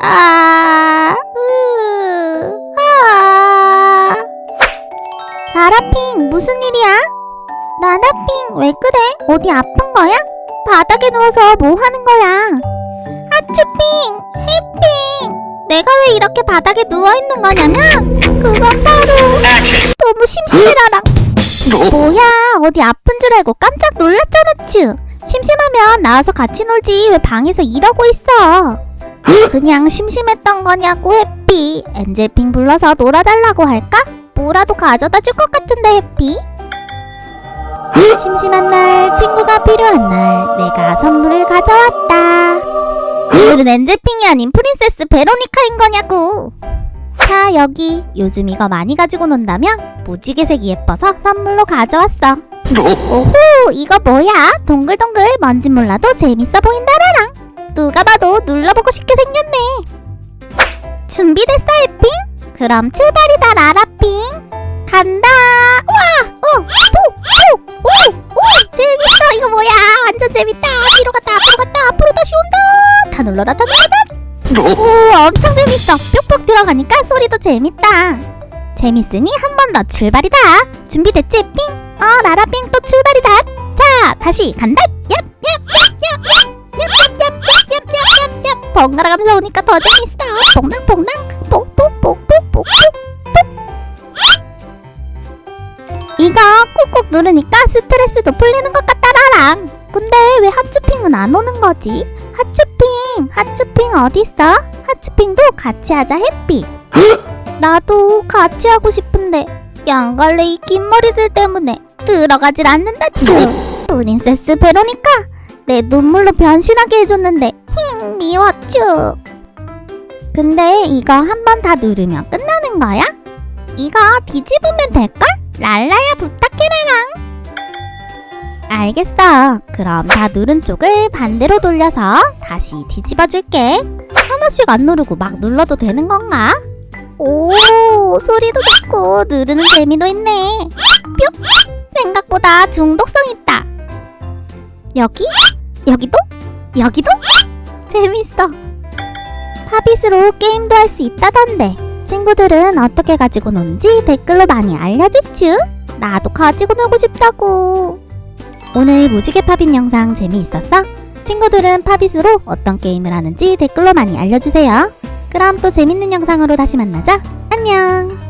으, 아, 으, 아. 라라핑, 무슨 일이야? 나나핑, 왜 그래? 어디 아픈 거야? 바닥에 누워서 뭐 하는 거야? 아쭈핑, 헤이핑, 내가 왜 이렇게 바닥에 누워 있는 거냐면, 그건 바로 너무 심심해라랑. 뭐야, 어디 아픈 줄 알고 깜짝 놀랐잖아, 츄. 심심하면 나와서 같이 놀지 왜 방에서 이러고 있어? 그냥 심심했던 거냐고 해피. 엔젤핑 불러서 놀아달라고 할까? 뭐라도 가져다 줄 것 같은데 해피. 심심한 날, 친구가 필요한 날, 내가 선물을 가져왔다. 오늘은 엔젤핑이 아닌 프린세스 베로니카인 거냐고. 자, 여기. 요즘 이거 많이 가지고 논다며? 무지개색이 예뻐서 선물로 가져왔어. 오호, 이거 뭐야? 동글동글 뭔진 몰라도 재밌어 보인다라랑. 누가 봐도 눌러보고 싶게 생겼네. 준비됐어, 해핑? 그럼 출발이다, 라라핑. 간다. 와, 오, 오, 오, 오, 오, 재밌어. 이거 뭐야? 완전 재밌다. 뒤로 갔다, 앞으로 갔다, 앞으로 다시 온다. 다 눌러라, 다 눌러라. 오, 엄청 재밌어. 뿅뿅 들어가니까 소리도 재밌다. 재밌으니 한 번 더 출발이다. 준비됐지, 핑? 어, 라라핑 또 출발이다. 자, 다시 간다. 번갈아 가면서 오니까 더 재밌어. 봉당, 봉당, 뽁뽁뽁뽁뽁뽁. 이거 꾹꾹 누르니까 스트레스도 풀리는 것 같다라랑. 근데 왜 하츄핑은 안 오는 거지? 하츄핑, 하츄핑 어딨어? 하츄핑도 같이 하자 해피. 나도 같이 하고 싶은데 양 갈래 이 긴 머리들 때문에 들어가질 않는다 쭈. 프린세스 베로니카 내 눈물로 변신하게 해줬는데 힝 미워 쭈. 근데 이거 한 번 다 누르면 끝나는 거야? 이거 뒤집으면 될까? 랄라야 부탁해라랑. 알겠어. 그럼 다 누른 쪽을 반대로 돌려서 다시 뒤집어 줄게. 하나씩 안 누르고 막 눌러도 되는 건가? 오, 소리도 좋고 누르는 재미도 있네. 뿅! 생각보다 중독성 있다. 여기? 여기도? 여기도? 재밌어. 팝잇으로 게임도 할 수 있다던데. 친구들은 어떻게 가지고 노는지 댓글로 많이 알려주쥬. 나도 가지고 놀고 싶다고. 오늘 무지개 팝잇 영상 재미있었어? 친구들은 팝잇으로 어떤 게임을 하는지 댓글로 많이 알려주세요. 그럼 또 재밌는 영상으로 다시 만나자. 안녕.